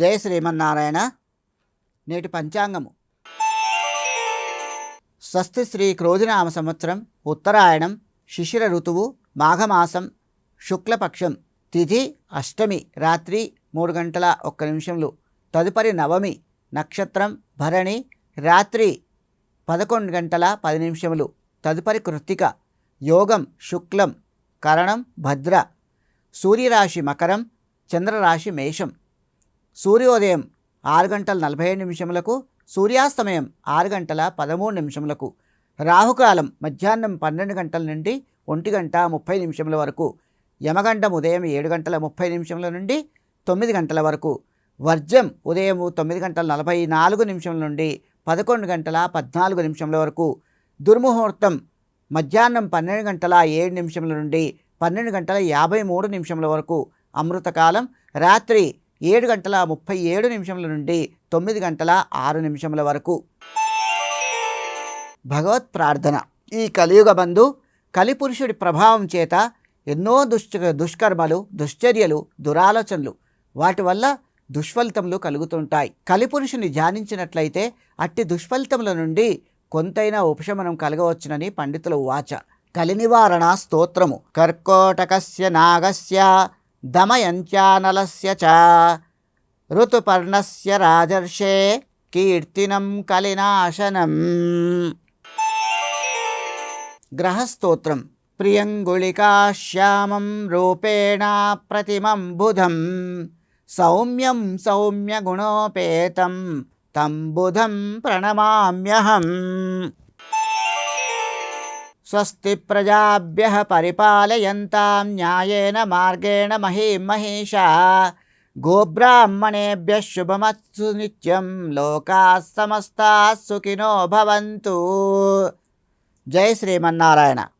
జయ శ్రీమన్నారాయణ నేటి పంచాంగము. స్వస్తి శ్రీ క్రోధినామ సంవత్సరం ఉత్తరాయణం శిశిర ఋతువు మాఘమాసం శుక్లపక్షం తిథి అష్టమి రాత్రి మూడు గంటల ఒక్క నిమిషంలు తదుపరి నవమి నక్షత్రం భరణి రాత్రి పదకొండు గంటల పది నిమిషములు. తదుపరి కృత్తిక యోగం శుక్లం కరణం భద్ర. సూర్యరాశి మకరం చంద్రరాశి మేషం. సూర్యోదయం ఆరు గంటల నలభై ఐదు నిమిషములకు సూర్యాస్తమయం ఆరు గంటల పదమూడు నిమిషములకు రాహుకాలం మధ్యాహ్నం పన్నెండు గంటల నుండి ఒంటి గంట ముప్పై నిమిషముల వరకు యమగండం ఉదయం ఏడు గంటల ముప్పై నిమిషముల నుండి తొమ్మిది గంటల వరకు వర్జం ఉదయం తొమ్మిది గంటల నలభై నాలుగు నిమిషముల నుండి పదకొండు గంటల పద్నాలుగు నిమిషముల వరకు దుర్ముహూర్తం మధ్యాహ్నం పన్నెండు గంటల ఏడు నిమిషముల నుండి పన్నెండు గంటల యాభై మూడు నిమిషముల వరకు అమృతకాలం రాత్రి ఏడు గంటల ముప్పై ఏడు నిమిషముల నుండి తొమ్మిది గంటల ఆరు నిమిషముల వరకు. భగవత్ ప్రార్థన. ఈ కలియుగ బంధు కలిపురుషుడి ప్రభావం చేత ఎన్నో దుష్ట దుష్కర్మలు దుశ్చర్యలు దురాలోచనలు వాటి వల్ల దుష్ఫలితములు కలుగుతుంటాయి. కలిపురుషుని ధ్యానించినట్లయితే అట్టి దుష్ఫలితముల నుండి కొంతైనా ఉపశమనం కలగవచ్చునని పండితుల వాచ. కలి నివారణ స్తోత్రము. కర్కోటకస్య నాగస్య దమయంత్యానలస్య చ. ఋతుపర్ణస్య రాజర్షే కీర్తినం కలినాశనం. గ్రహస్తోత్రం. ప్రియంగుళికా శ్యామం రూపేణ ప్రతిమం బుధం. సౌమ్యం సౌమ్యగుణోపేతం. తం బుధం ప్రణమామ్యహం స్వస్తి ప్రజాభ్య పరిపాలయంతాం న్యాయేన మార్గేణ మహీం మహిషా గోబ్రాహ్మణేభ్య శుభమత్సు నిత్యం లోకా సమస్తా సుఖినో భవంతు జై శ్రీమన్నారాయణ